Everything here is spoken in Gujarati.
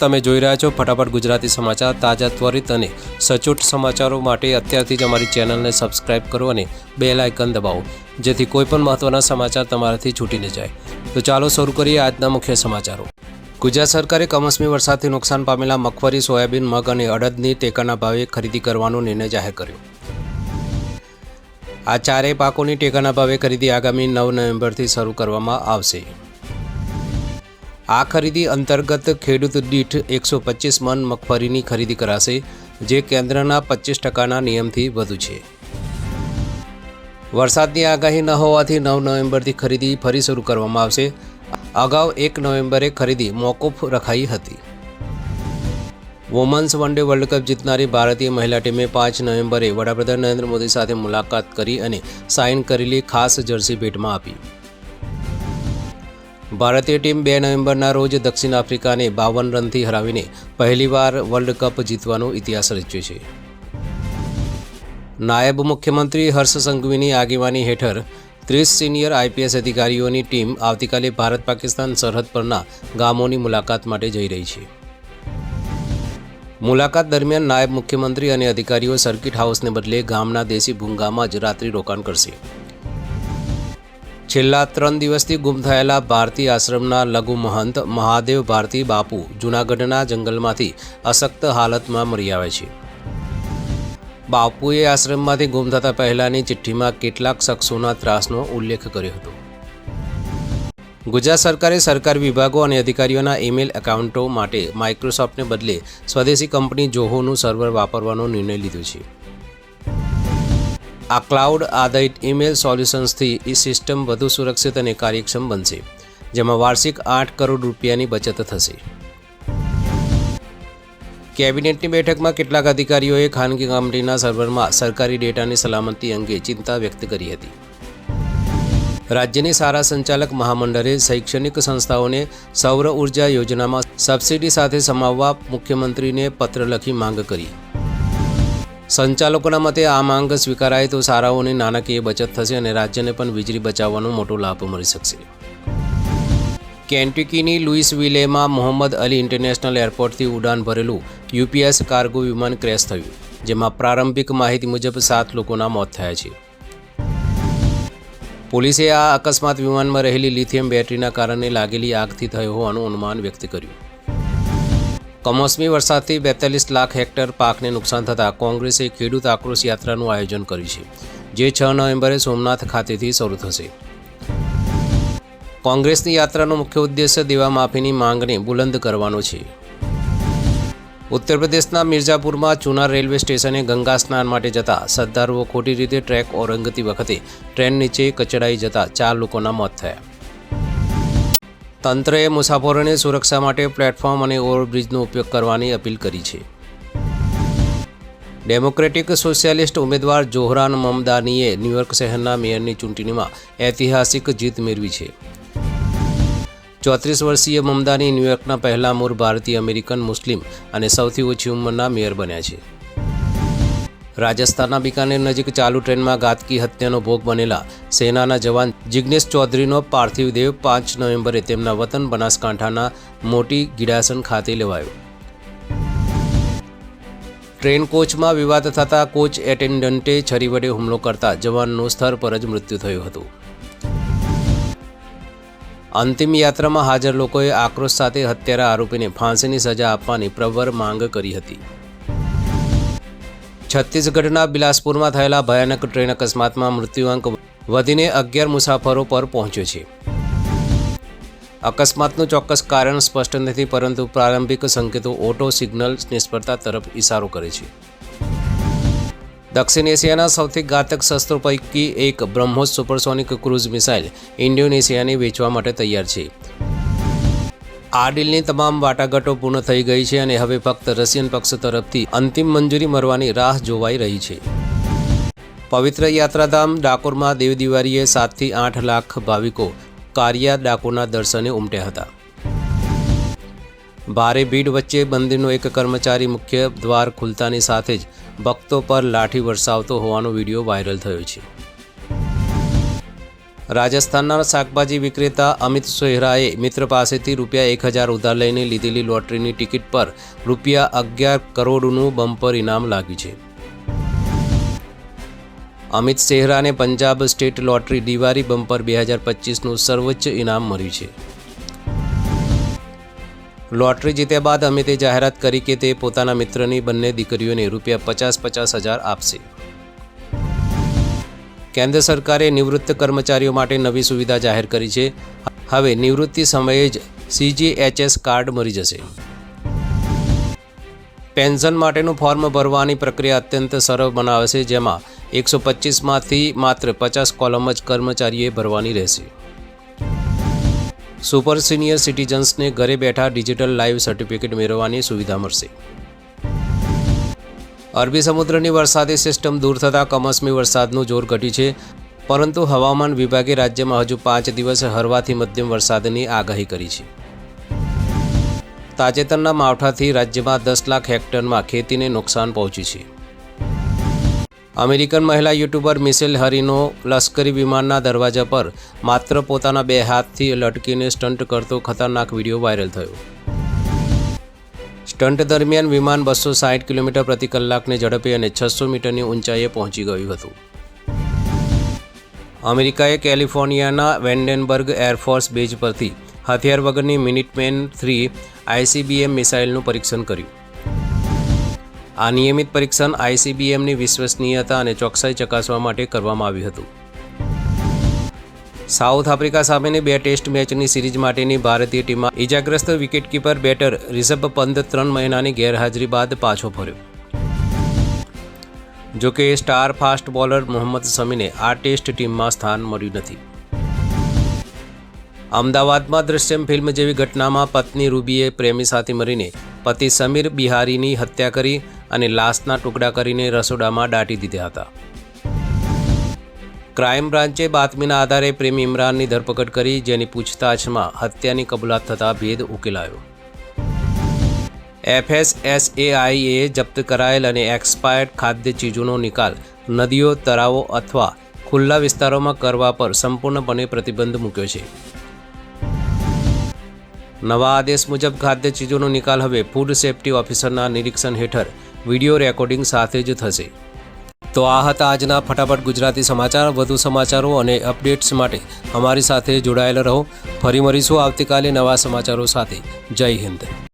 તમે જોઈ રહ્યા છો ફટાફટ ગુજરાતી સમાચાર તાજા ત્વરિત અને સચોટ સમાચારો માટે અત્યારથી જ અમારી ચેનલને સબસ્ક્રાઇબ કરો અને બે લાયકન દબાવો, જેથી કોઈપણ મહત્ત્વના સમાચાર તમારાથી છૂટી ન જાય. તો ચાલો શરૂ કરીએ આજના મુખ્ય સમાચારો. ગુજરાત સરકારે કમોસમી વરસાદથી નુકસાન પામેલા મગફળી, સોયાબીન, મગ અને અડદની ટેકાના ભાવે ખરીદી કરવાનો નિર્ણય જાહેર કર્યો. આ ચારેય પાકોની ટેકાના ભાવે ખરીદી આગામી નવ નવેમ્બરથી શરૂ કરવામાં આવશે. આ ખરીદી અંતર્ગત ખેડૂત દીઠ એકસો પચીસ મન મગફળીની ખરીદી કરાશે, જે કેન્દ્રના પચીસ ટકાના નિયમથી વધુ છે. વરસાદની આગાહી ન હોવાથી નવ નવેમ્બરથી ખરીદી ફરી શરૂ કરવામાં આવશે. અગાઉ એક નવેમ્બરે ખરીદી મોકૂફ રખાઈ હતી. Women's one day world cup જીતનારી ભારતીય મહિલા ટીમે પાંચ નવેમ્બરે વડાપ્રધાન નરેન્દ્ર મોદી સાથે મુલાકાત કરી અને સાઇન કરેલી ખાસ જર્સી ભેટમાં આપી. ભારતીય ટીમ બે નવેમ્બરના રોજ દક્ષિણ આફ્રિકાને બાવન રનથી હરાવીને પહેલીવાર વર્લ્ડ કપ જીતવાનો ઇતિહાસ રચ્યો છે. નાયબ મુખ્યમંત્રી હર્ષ સંઘવીની આગેવાની હેઠળ ત્રીસ સિનિયર આઈપીએસ અધિકારીઓની ટીમ આવતીકાલે ભારત પાકિસ્તાન સરહદ પરના ગામોની મુલાકાત માટે જઈ રહી છે. મુલાકાત દરમિયાન નાયબ મુખ્યમંત્રી અને અધિકારીઓ સર્કિટ હાઉસને બદલે ગામના દેશી ભૂંગામાં જ રાત્રિ રોકાણ કરશે. છેલ્લા ત્રણ દિવસથી ગુમ થયેલા ભારતી આશ્રમના લઘુ મહંત મહાદેવ ભારતી બાપુ જૂનાગઢના જંગલમાંથી અશક્ત હાલતમાં મરી આવે છે. બાપુએ આશ્રમમાંથી ગુમ થતા પહેલાની ચિઠ્ઠીમાં કેટલાક શખ્સોના ત્રાસનો ઉલ્લેખ કર્યો હતો. ગુજરાત સરકારે સરકારી વિભાગો અને અધિકારીઓના ઈમેલ એકાઉન્ટો માટે માઇક્રોસોફ્ટને બદલે સ્વદેશી કંપની જોહોનું સર્વર વાપરવાનો નિર્ણય લીધો છે. આ ક્લાઉડ આધારિત ઈમેલ સોલ્યુશન્સથી એ સિસ્ટમ વધુ સુરક્ષિત અને કાર્યક્ષમ બનશે, જેમાં વાર્ષિક આઠ કરોડ રૂપિયાની બચત થશે. કેબિનેટની બેઠકમાં કેટલાક અધિકારીઓએ ખાનગી કંપનીના સર્વરમાં સરકારી ડેટાની સલામતી અંગે ચિંતા વ્યક્ત કરી હતી. રાજ્યની સારા સંચાલક મહામંડળે શૈક્ષણિક સંસ્થાઓને સૌર ઊર્જા યોજનામાં સબસિડી સાથે સમાવવા મુખ્યમંત્રીને પત્ર લખી માંગ કરી. સંચાલકોના મતે આ માંગ સ્વીકારાય તો શાળાઓની નાણાકીય બચત થશે અને રાજ્યને પણ વીજળી બચાવવાનો મોટો લાભ મળી શકશે. કેન્ટિકીની લુઈસ વિલેમાં મોહમ્મદ અલી ઇન્ટરનેશનલ એરપોર્ટથી ઉડાન ભરેલું યુપીએસ કાર્ગો વિમાન ક્રેશ થયું, જેમાં પ્રારંભિક માહિતી મુજબ સાત લોકોના મોત થયા છે. પોલીસે આ અકસ્માત વિમાનમાં રહેલી લિથિયમ બેટરીના કારણે લાગેલી આગથી થયો હોવાનું અનુમાન વ્યક્ત કર્યું. કમોસમી વરસાદથી બેતાલીસ લાખ હેક્ટર પાકને નુકસાન થતાં કોંગ્રેસે ખેડૂત આક્રોશ યાત્રાનું આયોજન કર્યું છે, જે છ નવેમ્બરે સોમનાથ ખાતેથી શરૂ થશે. કોંગ્રેસની યાત્રાનો મુખ્ય ઉદ્દેશ્ય દેવા માફીની માંગને બુલંદ કરવાનો છે. ઉત્તર પ્રદેશના મિર્ઝાપુરમાં ચુનાર રેલવે સ્ટેશને ગંગા સ્નાન માટે જતા શ્રદ્ધાળુઓ ખોટી રીતે ટ્રેક ઓરંગતી વખતે ટ્રેન નીચે કચડાઈ જતા ચાર લોકોના મોત થયા. તંત્રએ મુસાફરોને સુરક્ષા માટે પ્લેટફોર્મ અને ઓવરબ્રિજનો ઉપયોગ કરવાની અપીલ કરી છે. ડેમોક્રેટિક સોશિયાલિસ્ટ ઉમેદવાર જોહરાન મમદાનીએ ન્યૂયોર્ક શહેરના મેયરની ચૂંટણીમાં ઐતિહાસિક જીત મેળવી છે. ચોત્રીસ વર્ષીય મમદાની ન્યૂયોર્કના પહેલા મૂળ ભારતીય અમેરિકન મુસ્લિમ અને સૌથી ઓછી ઉંમરના મેયર બન્યા છે. રાજસ્થાનના બિકાનેર નજીક ચાલુ ટ્રેનમાં ઘાતકી હત્યાનો ભોગ બનેલા સેનાના જવાન જિગ્નેશ ચૌધરીનો પાર્થિવ દેહ પાંચ નવેમ્બરે તેમના વતન બનાસકાંઠાના મોટી ગીડાસન ખાતે લેવાયો. ટ્રેન કોચમાં વિવાદ થતાં કોચ એટેન્ડન્ટે છરી વડે હુમલો કરતા જવાનનું સ્થળ પર જ મૃત્યુ થયું હતું. અંતિમ યાત્રામાં હાજર લોકોએ આક્રોશ સાથે હત્યારા આરોપીને ફાંસીની સજા આપવાની પ્રવર માંગ કરી હતી. છત્તીસગઢના બિલાસપુરમાં થયેલા ભયાનક ટ્રેન અકસ્માતમાં મૃત્યુઆંક વધીને અગિયાર મુસાફરો પર પહોંચ્યો છે. અકસ્માતનું ચોક્કસ કારણ સ્પષ્ટ નથી, પરંતુ પ્રારંભિક સંકેતો ઓટો સિગ્નલ નિષ્ફળતા તરફ ઇશારો કરે છે. દક્ષિણ એશિયાના સૌથી ઘાતક શસ્ત્રો પૈકી એક બ્રહ્મોસ સુપરસોનિક ક્રૂઝ મિસાઇલ ઇન્ડોનેશિયાને વેચવા માટે તૈયાર છે. આ ડીલની તમામ વાટાઘાટો પૂર્ણ થઈ ગઈ છે અને હવે ફક્ત રશિયન પક્ષ તરફથી અંતિમ મંજૂરી મળવાની રાહ જોવાઈ રહી છે. પવિત્ર યાત્રાધામ ડાકોરમાં દેવ દિવાળીએ સાતથી આઠ લાખ ભાવિકો કારિયા ડાકોરના દર્શને ઉમટ્યા હતા. ભારે ભીડ વચ્ચે મંદિરનો એક કર્મચારી મુખ્ય દ્વાર ખુલતાની સાથે જ ભક્તો પર લાઠી વરસાવતો હોવાનો વીડિયો વાયરલ થયો છે. રાજસ્થાનના શાકભાજી વિક્રેતા અમિત સોહરાએ મિત્ર પાસેથી રૂપિયા એક હજાર ઉધાર લઈને લીધેલી લોટરીની ટિકિટ પર રૂપિયા અગિયાર કરોડનું બમ્પર ઇનામ લાગ્યું છે. Amit સેહરાને Punjab state lottery Diwali bumper બે હજાર પચીસનું સર્વોચ્ચ ઇનામ મળ્યું છે. લોટરી જીત્યા બાદ અમિતે જાહેરાત કરી કે તે પોતાના મિત્રની બંને દીકરીઓને રૂપિયા પચાસ પચાસ હજાર આપશે. કેન્દ્ર સરકારે નિવૃત્ત કર્મચારીઓ માટે નવી સુવિધા જાહેર કરી છે. હવે નિવૃત્તિ સમયે જ સીજીએચએસ કાર્ડ મળી જશે. પેન્શન માટેનું ફોર્મ ભરવાની પ્રક્રિયા અત્યંત સરળ બનાવે છે, જેમાં એકસો પચીસમાંથી માત્ર પચાસ કોલમ જ કર્મચારીએ ભરવાની રહેશે. સુપર સિનિયર સિટીઝન્સને ઘરે બેઠા ડિજિટલ લાઈવ સર્ટિફિકેટ મેળવવાની સુવિધા મળશે. અરબી સમુદ્રની વરસાદી સિસ્ટમ દૂર થતાં કમોસમી વરસાદનું જોર ઘટ્યું છે. પરંતુ હવામાન વિભાગે રાજ્યમાં હજુ પાંચ દિવસ હળવાથી મધ્યમ વરસાદની આગાહી કરી છે. તાજેતરના માવઠાથી રાજ્યમાં દસ લાખ હેક્ટરમાં ખેતીને નુકસાન પહોંચ્યું છે. અમેરિકન મહિલા યુટ્યુબર મિશેલ હરીનો લશ્કરી વિમાનના દરવાજા પર માત્ર પોતાના બે હાથથી લટકીને સ્ટન્ટ કરતો ખતરનાક વીડિયો વાયરલ થયો. સ્ટન્ટ દરમિયાન વિમાન બસો સાઠ કિલોમીટર પ્રતિ કલાકની ઝડપે અને છસો મીટરની ઊંચાઈએ પહોંચી ગયું હતું. અમેરિકાએ કેલિફોર્નિયાના વેન્ડેનબર્ગ એરફોર્સ બેઝ પરથી હથિયાર વગરની મિનિટમેન થ્રી આઈસીબીએમ મિસાઇલનું પરીક્ષણ કર્યું. આ નિયમિત પરીક્ષણ આઈસીબીએમની વિશ્વસનીયતા અને ચોકસાઈ ચકાસવા માટે કરવામાં આવ્યું હતું. સાઉથ આફ્રિકા સામેની બે ટેસ્ટ મેચની સિરીઝ માટેની ભારતીય ટીમમાં ઇજાગ્રસ્ત વિકેટકીપર બેટર રિષભ પંત ત્રણ મહિનાની ગેરહાજરી બાદ પાછો ફર્યો. જોકે સ્ટાર ફાસ્ટ બોલર મોહમ્મદ શમીને આ ટેસ્ટ ટીમમાં સ્થાન મળ્યું નથી. અમદાવાદમાં દૃશ્યમ ફિલ્મ જેવી ઘટનામાં પત્ની રૂબીએ પ્રેમી સાથે મળીને પતિ સમીર બિહારીની હત્યા કરી અને લાશના ટુકડા કરીને રસોડામાં દાટી દીધા હતા. ક્રાઇમ બ્રાન્ચે બાતમીના આધારે પ્રેમી ઇમરાનની ધરપકડ કરી, જેની પૂછતાછમાં હત્યાની કબૂલાત થતાં ભેદ ઉકેલાયો. એફએસએસએઆઈએ જપ્ત કરાયેલ અને એક્સપાયર્ડ ખાદ્ય ચીજોનો નિકાલ, નદીઓ, તળાવો અથવા ખુલ્લા વિસ્તારોમાં કરવા પર સંપૂર્ણપણે પ્રતિબંધ મૂક્યો છે. નવા આદેશ મુજબ ખાદ્ય ચીજોનો નિકાલ હવે ફૂડ સેફ્ટી ઓફિસરના નિરીક્ષણ હેઠળ, વીડિયો રેકોર્ડિંગ સાથે જ થશે. તો આ હતા આજના ફટાફટ ગુજરાતી સમાચાર. વધુ સમાચારો અને અપડેટ્સ માટે અમારી સાથે જોડાયેલા રહો. ફરી મળીશું આવતીકાલે નવા સમાચારો સાથે. જય હિન્દ.